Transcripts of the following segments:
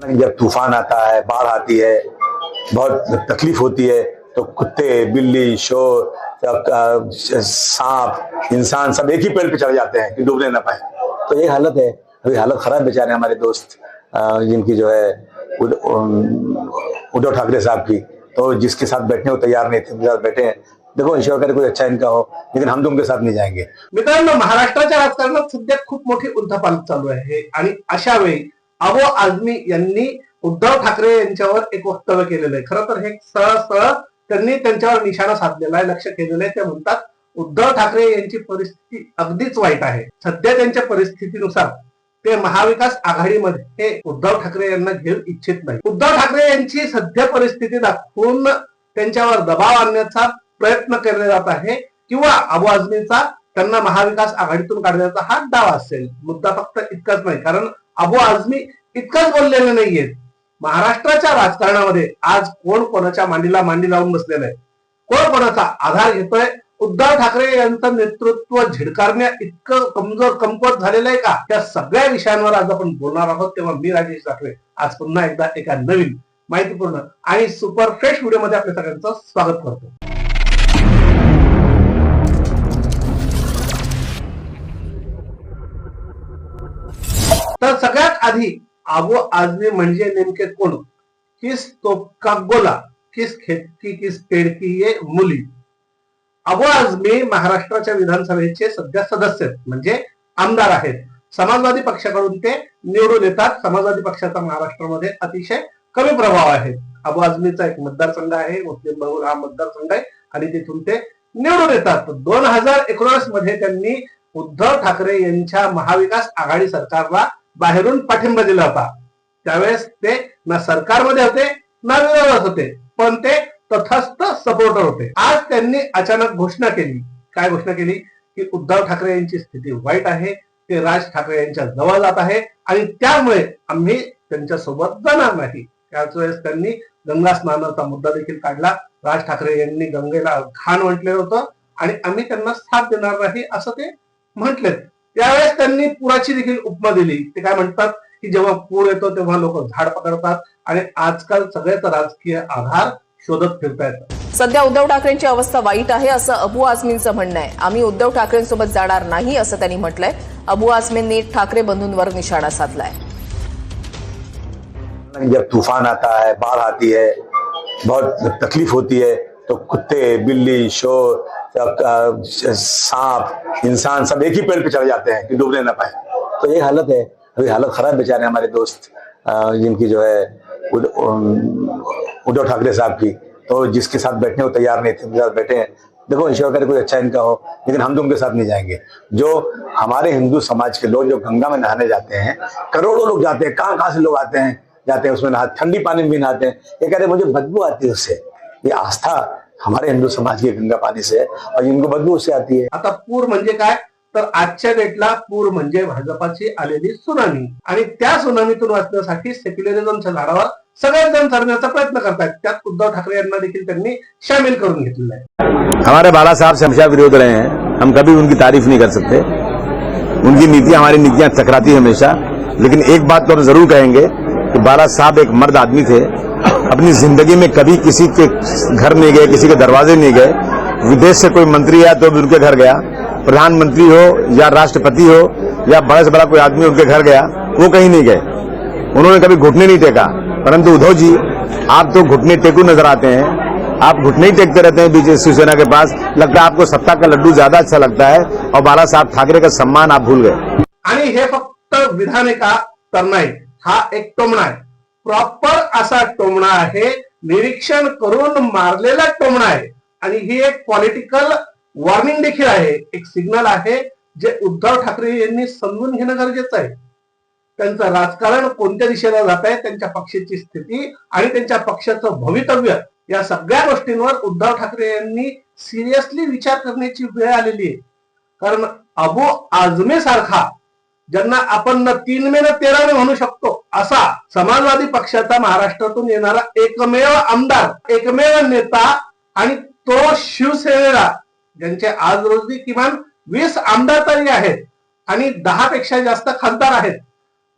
जब तूफ़ान आता है, बाढ़ आती है, बहुत तकलीफ़ होती है तो कुत्ते, बिल्ली, शोर सांप, इंसान सब एक ही पेड़ पे चढ़ जाते हैं कि डूबने ना पाए। तो ये हालत है। अभी हालत खराब बेचारे हमारे दोस्त जिनकी जो है उद्धव ठाकरे साहब की। तो जिसके साथ बैठने को तैयार नहीं थे, उनके साथ बैठे हैं। देखो, ईश्वर करे कोई अच्छा इनका हो, लेकिन हम तो उनके साथ नहीं जाएँगे। मित्रांनो, महाराष्ट्राच्या राजकारणात सध्या खूप मोठी उलथापालथ चालू आणि अशा वेळी अबो आझमी यांनी उद्धव ठाकरे यांच्यावर एक वक्तव्य केलेलं आहे. खरं तर हे सरळ सरळ त्यांनी त्यांच्यावर निशाणा साधलेला आहे लक्ष केलेलं आहे. ते म्हणतात उद्धव ठाकरे यांची परिस्थिती अगदीच वाईट आहे. सध्या त्यांच्या परिस्थितीनुसार ते महाविकास आघाडीमध्ये हे उद्धव ठाकरे यांना घेऊ इच्छित नाही. उद्धव ठाकरे यांची सध्या परिस्थिती दाखवून त्यांच्यावर दबाव आणण्याचा प्रयत्न केला जात आहे किंवा अबू आझमीचा त्यांना महाविकास आघाडीतून काढण्याचा हा दावा असेल. मुद्दा फक्त इतकाच नाही कारण अबू आझमी इतकंच बोललेले नाहीयेत महाराष्ट्राच्या राजकारणामध्ये आज कोण कोणाच्या मांडीला मांडी लावून बसलेलं आहे? कोण कोणाचा आधार घेतोय? उद्धव ठाकरे यांचं नेतृत्व झिडकारण्या इतकं कमजोर कमकुवत झालेलं आहे का? त्या सगळ्या विषयांवर आज आपण बोलणार आहोत तेव्हा मी राजेश ठाकरे. आज पुन्हा एकदा एका नवीन माहितीपूर्ण आणि सुपर फ्रेश व्हिडिओमध्ये आपल्या सगळ्यांचं स्वागत करतो. तर सगळ्यात आधी आबो आजमी म्हणजे नेमके कोण? किस तोपका गोला? किस खेतकी किस पेडकी ये मुली? अबो आजमी महाराष्ट्राच्या विधानसभेचे सध्या सदस्य आहेत म्हणजे आमदार आहेत. समाजवादी पक्षाकडून ते निवडून येतात. समाजवादी पक्षाचा महाराष्ट्रामध्ये अतिशय कमी प्रभाव आहे. अबू आझमीचा एक मतदारसंघ आहे मुस्लिम बहुल हा मतदारसंघ आहे आणि तिथून ते निवडून येतात. दोन हजार एकोणीसमध्ये त्यांनी उद्धव ठाकरे यांच्या महाविकास आघाडी सरकारला बाहेरून पाठिंबा दिला होता. त्यावेळेस ते ना सरकारमध्ये होते ना विरोधात होते. पण ते तथस्थ सपोर्टर होते. आज त्यांनी अचानक घोषणा केली. काय घोषणा केली? की उद्धव ठाकरे यांची स्थिती वाईट आहे ते राज ठाकरे यांच्या जवळ जात आहे आणि त्यामुळे आम्ही त्यांच्यासोबत जाणार नाही. त्याच वेळेस त्यांनी गंगा स्नानाचा मुद्दा देखील काढला. राज ठाकरे यांनी गंगेला घाण म्हटलेलं होतं आणि आम्ही त्यांना साथ देणार नाही असं ते म्हटलेत. त्यावेळेस त्यांनी पुराची देखील उपमा दिली. ते काय म्हणतात की जेव्हा पूर येतो तेव्हा लोक झाड पकडतात आणि आजकाल सगळेच राजकीय आधार शोधत फिरतायत सध्या उद्धव ठाकरेंची अवस्था वाईट आहे असं अबू आझमींचं म्हणणं आहे. आम्ही उद्धव ठाकरेंसोबत जाणार नाही असं त्यांनी म्हटलंय. अबू आझमींनी ठाकरे बंधूंवर निशाणा साधलाय. जब तूफान आता है बाढ़ आती है बहुत तकलीफ होती है तो कुत्ते बिल्ली शोर सांप, इंसान सब एक ही पेड़ पे चढ़ जाते हैं कि डूबने ना पाए। तो ये हालत है। अभी हालत खराब बेचारे हमारे दोस्त जिनकी जो है उद्धव ठाकरे साहब की। तो जिसके साथ बैठने को तैयार नहीं थे उनके साथ बैठे हैं, देखो ईश्वर करे कोई अच्छा इनका हो, लेकिन हम तो उनके साथ नहीं जाएँगे। जो हमारे हिंदू समाज के लोग जो गंगा में नहाने जाते हैं, करोड़ों लोग जाते हैं, कहाँ कहाँ से लोग आते हैं, जाते हैं उसमें नहा, ठंडी पानी में भी नहाते हैं। ये कह रहे मुझे बदबू आती है उससे। ये आस्था हमारे हिंदू समाज की गंगा पानी से है और इनको बदबू उससे आती है। आता पूर म्हणजे काय? तर आजच्या डेटला पूर म्हणजे भाजपाची आलेली सुनामी. आणि त्या सुनामीतून वाचण्यासाठी सेक्युलरिझमच्या झाडावर सगळेच जण चढण्याचा प्रयत्न करतायत. त्यात उद्धव ठाकरे यांना देखील त्यांनी सामील करून घेतलेलं आहे. हमारे बाला साहब से हमेशा विरोध रहे हैं। हम कभी उनकी तारीफ नहीं कर सकते। उनकी नीतियां हमारी नीतियां टकराती हैं हमेशा। लेकिन एक बात तो जरूर कहेंगे कि बाला साहब एक मर्द आदमी थे। अपनी ज़िंदगी में कभी किसी के घर नहीं गए, किसी के दरवाजे नहीं गए, विदेश से कोई मंत्री आया तो भी उनके घर गया, प्रधानमंत्री हो या राष्ट्रपति हो या बड़ा से बड़ा कोई आदमी उनके घर गया, वो कहीं नहीं गए। उन्होंने कभी घुटने नहीं टेका। परंतु उद्धव जी, आप तो घुटने टेकू नज़र आते हैं, आप घुटने ही टेकते रहते हैं बीजेपी शिवसेना के पास, लगता है आपको सत्ता का लड्डू ज़्यादा अच्छा लगता है और बाला साहब ठाकरे का सम्मान आप भूल गए। आणि हे विधान का हा एक टोमणा आहे प्रॉपर असा टोमणा आहे. निरीक्षण करून मारलेला टोमणा आहे. आणि ही एक पॉलिटिकल वॉर्निंग देखील आहे. एक सिग्नल आहे जे उद्धव ठाकरे यांनी समजून घेणं गरजेचं आहे. त्यांचं राजकारण कोणत्या दिशेला जात आहे त्यांच्या पक्षाची स्थिती आणि त्यांच्या पक्षाचं भवितव्य या सगळ्या गोष्टींवर उद्धव ठाकरे यांनी सिरियसली विचार करण्याची वेळ आलेली आहे. कारण अबू आजमे सारखा ज्यांना आपण न तीन मे न तेरा मे म्हणू शकतो असा समाजवादी पक्षाचा महाराष्ट्रातून येणारा एकमेव आमदार एकमेव नेता आणि तो शिवसेनेला ज्यांचे आज रोजी किमान वीस आमदार तरी आहेत आणि दहा पेक्षा जास्त खासदार आहेत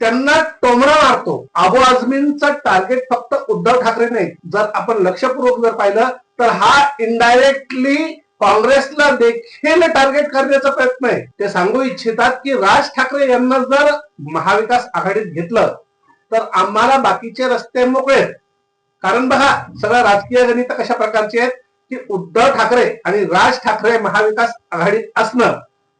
त्यांना टोमरा मारतो. अबू आजमींचा टार्गेट फक्त उद्धव ठाकरे नाही जर आपण लक्षपूर्वक जर पाहिलं तर हा इनडायरेक्टली काँग्रेसला देखील टार्गेट करण्याचा प्रयत्न आहे. ते सांगू इच्छितात की राज ठाकरे यांना जर महाविकास आघाडीत घेतलं तर आम्हाला बाकीचे रस्ते मोकळे कारण बघा सगळ्या राजकीय गणित कशा प्रकारची आहेत की उद्धव ठाकरे आणि राज ठाकरे महाविकास आघाडीत असणं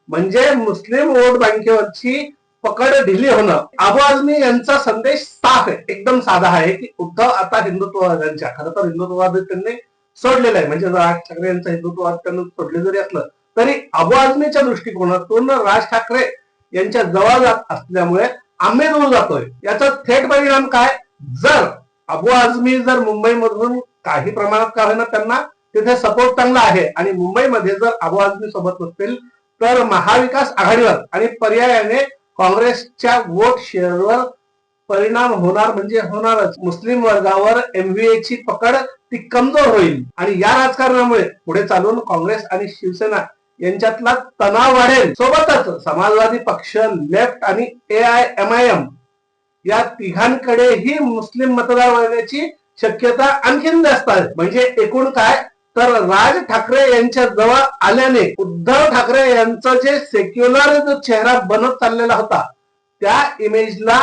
म्हणजे मुस्लिम वोट बँकेवरची पकड ढिली होणं. अबू आझमी यांचा संदेश साफ आहे. एकदम साधा आहे की उद्धव आता हिंदुत्ववाद्यांच्या खरं तर हिंदुत्ववाद त्यांनी सोडलेलं आहे. म्हणजे राज ठाकरे यांचा हिंदुत्ववाद त्यांना सोडले जरी असलं तरी अबू आजमीच्या दृष्टिकोनातून राज ठाकरे यांच्या जवळ जात असल्यामुळे आम्ही दूर जातोय. याचा थेट परिणाम काय? जर अबू आझमी जर मुंबईमधून काही प्रमाणात का होईना त्यांना तिथे सपोर्ट चांगला आहे आणि मुंबईमध्ये जर अबू आझमी सोबत नसतील तर महाविकास आघाडीवर आणि पर्यायाने काँग्रेसच्या वोट शेअरवर परिणाम होणार म्हणजे होणारच. मुस्लिम वर्गावर एमव्हीए ची पकड ती कमजोर होईल. आणि या राजकारणामुळे पुढे चालून काँग्रेस आणि शिवसेना यांच्यातला तणाव वाढेल. सोबतच समाजवादी पक्ष लेफ्ट आणि A I M I M या तिघांकडेही मुस्लिम मतदार वर्गाची शक्यता आणखीन जास्त आहे. म्हणजे एकूण काय? तर राज ठाकरे यांच्या जवळ आल्याने उद्धव ठाकरे यांचा जे सेक्युलर जो चेहरा बनत चाललेला होता त्या इमेजला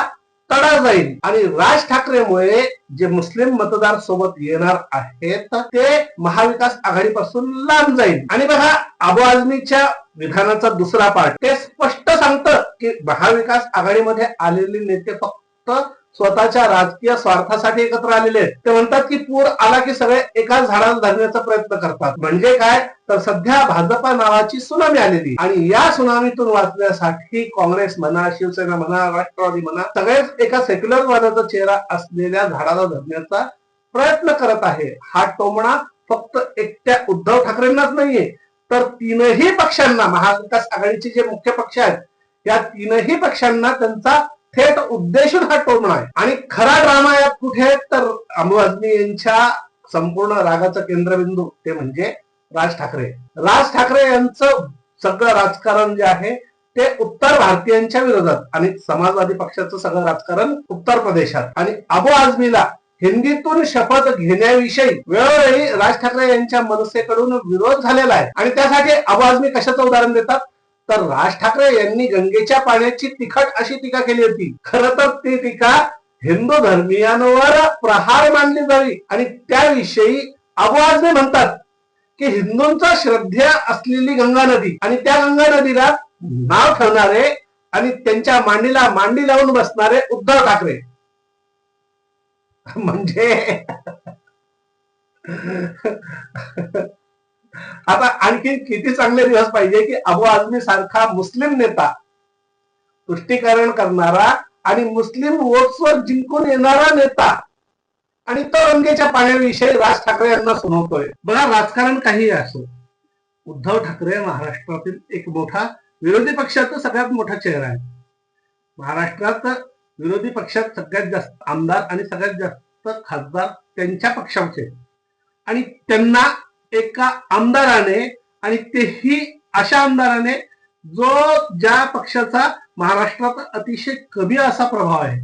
तडा जाईल. आणि राज ठाकरेमुळे जे मुस्लिम मतदार सोबत येणार आहेत ते महाविकास आघाडीपासून लांब जाईल. आणि बघा अबू आझमीच्या विधानाचा दुसरा पार्ट ते स्पष्ट सांगतं की महाविकास आघाडीमध्ये आलेले नेते फक्त स्वतःच्या राजकीय स्वार्थासाठी एकत्र आलेले आहेत. ते म्हणतात की पूर आला की सगळे एकाच झाडाला धरण्याचा प्रयत्न करतात. म्हणजे काय? तर सध्या भाजपा नावाची सुनामी आलेली. आणि या सुनामीतून वाचण्यासाठी काँग्रेस म्हणा शिवसेना म्हणा राष्ट्रवादी म्हणा सगळेच एका सेक्युलर वादाचा चेहरा असलेल्या झाडाला धरण्याचा प्रयत्न करत आहे. हा टोमणा फक्त एकट्या उद्धव ठाकरेंनाच नाहीये तर तीनही पक्षांना महाविकास आघाडीचे जे मुख्य पक्ष आहेत या तीनही पक्षांना त्यांचा थेट उद्देशून हा टोमणा आहे आणि खरा ड्रामा यात कुठे आहे तर अबू यांच्या संपूर्ण रागाचा केंद्रबिंदू ते म्हणजे राज ठाकरे. राज ठाकरे यांचं सगळं राजकारण जे आहे ते उत्तर भारतीयांच्या विरोधात आणि समाजवादी पक्षाचं सगळं राजकारण उत्तर प्रदेशात. आणि अबू आझमीला हिंदीतून शपथ घेण्याविषयी वेळोवेळी राज ठाकरे यांच्या मनसेकडून विरोध झालेला आहे. आणि त्यासाठी अबू आझमी कशाचं उदाहरण देतात? तर राज ठाकरे यांनी गंगेच्या पाण्याची तिखट अशी टीका केली होती. खर तर ती टीका हिंदू धर्मियांवर प्रहार मानली जावी आणि त्याविषयी अबू आझमी म्हणतात की हिंदूंचा श्रद्धेय असलेली गंगा नदी आणि त्या गंगा नदीला नाव ठेवणारे आणि त्यांच्या मांडीला मांडी लावून बसणारे उद्धव ठाकरे. म्हणजे आता आणखी किती चांगले दिवस पाहिजे की अबू आझमी सारखा मुस्लिम नेता तुष्टीकरण करणारा आणि मुस्लिम वोट्सवर जिंकून येणारा नेता आणि तो रंगेच्या पाण्याविषयी राज ठाकरे यांना सुनवतोय. बघा राजकारण काही असो. उद्धव ठाकरे महाराष्ट्रातील एक मोठा विरोधी पक्षाचा सगळ्यात मोठा चेहरा आहे. महाराष्ट्रात विरोधी पक्षात सगळ्यात जास्त आमदार आणि सगळ्यात जास्त खासदार त्यांच्या पक्षाचे. आणि त्यांना एका आमदाराने आणि तेही अशा आमदाराने जो ज्या पक्षाचा महाराष्ट्रात अतिशय कमी असा प्रभाव आहे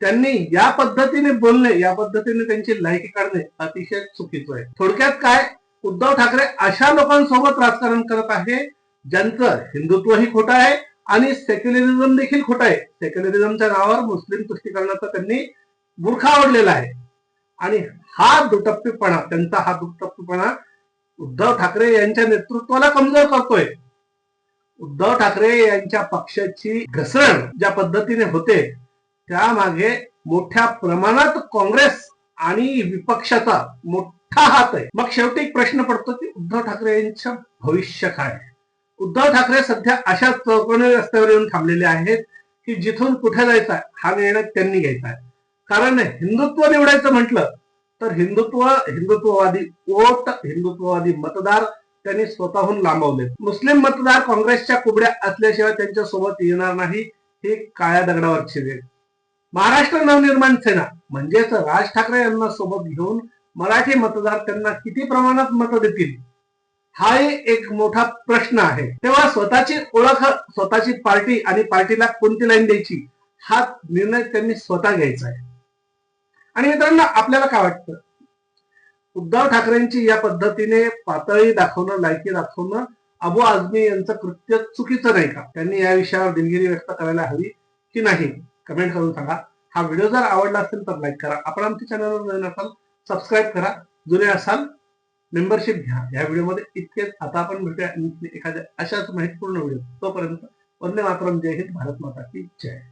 त्यांनी या पद्धतीने बोलणे या पद्धतीने त्यांची लायकी काढणे अतिशय चुकीचं आहे. थोडक्यात काय? उद्धव ठाकरे अशा लोकांसोबत राजकारण करत आहे ज्यांचं हिंदुत्वही खोटं आहे आणि सेक्युलरिझम देखील खोटं आहे. सेक्युलरिझमच्या नावावर मुस्लिम तुष्टीकरणाचा त्यांनी बुरखा आवडलेला आहे. आणि हा दुटप्पीपणा त्यांचा हा दुटप्पीपणा उद्धव ठाकरे यांच्या नेतृत्वाला कमजोर करतोय. उद्धव ठाकरे यांच्या पक्षाची घसरण ज्या पद्धतीने होते त्यामागे मोठ्या प्रमाणात काँग्रेस आणि विपक्षाचा मोठा हात आहे. मग शेवटी एक प्रश्न पडतो की उद्धव ठाकरे यांचं भविष्य काय उद्धव ठाकरे सध्या अशा चौकोनी रस्त्यावर येऊन थांबलेले आहेत की जिथून कुठे जायचा हा निर्णय त्यांनी घ्यायचा आहे. कारण हिंदुत्व निवडायचं म्हटलं तर हिंदुत्व हिंदुत्ववादी वोट हिंदुत्ववादी मतदार त्यांनी स्वतःहून लांबवले. मुस्लिम मतदार काँग्रेसच्या कुबड्या असल्याशिवाय त्यांच्यासोबत येणार नाही हे काळ्या दगडावरची वेळ महाराष्ट्र नवनिर्माण सेना म्हणजेच राज ठाकरे यांना सोबत घेऊन मराठी मतदार त्यांना किती प्रमाणात मतं देतील? हा एक मोठा प्रश्न आहे. तेव्हा स्वतःची ओळख स्वतःची पार्टी आणि पार्टीला कोणती लाईन द्यायची? हा निर्णय त्यांनी स्वतः घ्यायचा आहे. आणि मित्रांनो आपल्याला काय वाटतं? उद्धव ठाकरेंची या पद्धतीने पातळी दाखवणं लायकी दाखवणं अबू आझमी यांचं कृत्य चुकीचं नाही का? त्यांनी या विषयावर दिलगिरी व्यक्त करायला हवी की नाही? कमेंट करून सांगा. हा व्हिडिओ जर आवडला असेल तर लाईक करा. आपण आमच्या चॅनलवर नवीन असाल सबस्क्राईब करा. जुने असाल मेंबरशिप घ्या. या व्हिडिओमध्ये इतकेच. आता आपण भेटूया एखाद्या अशाच माहितीपूर्ण व्हिडिओ तोपर्यंत वंदे मातरम. जय हिंद. भारत माता की जय.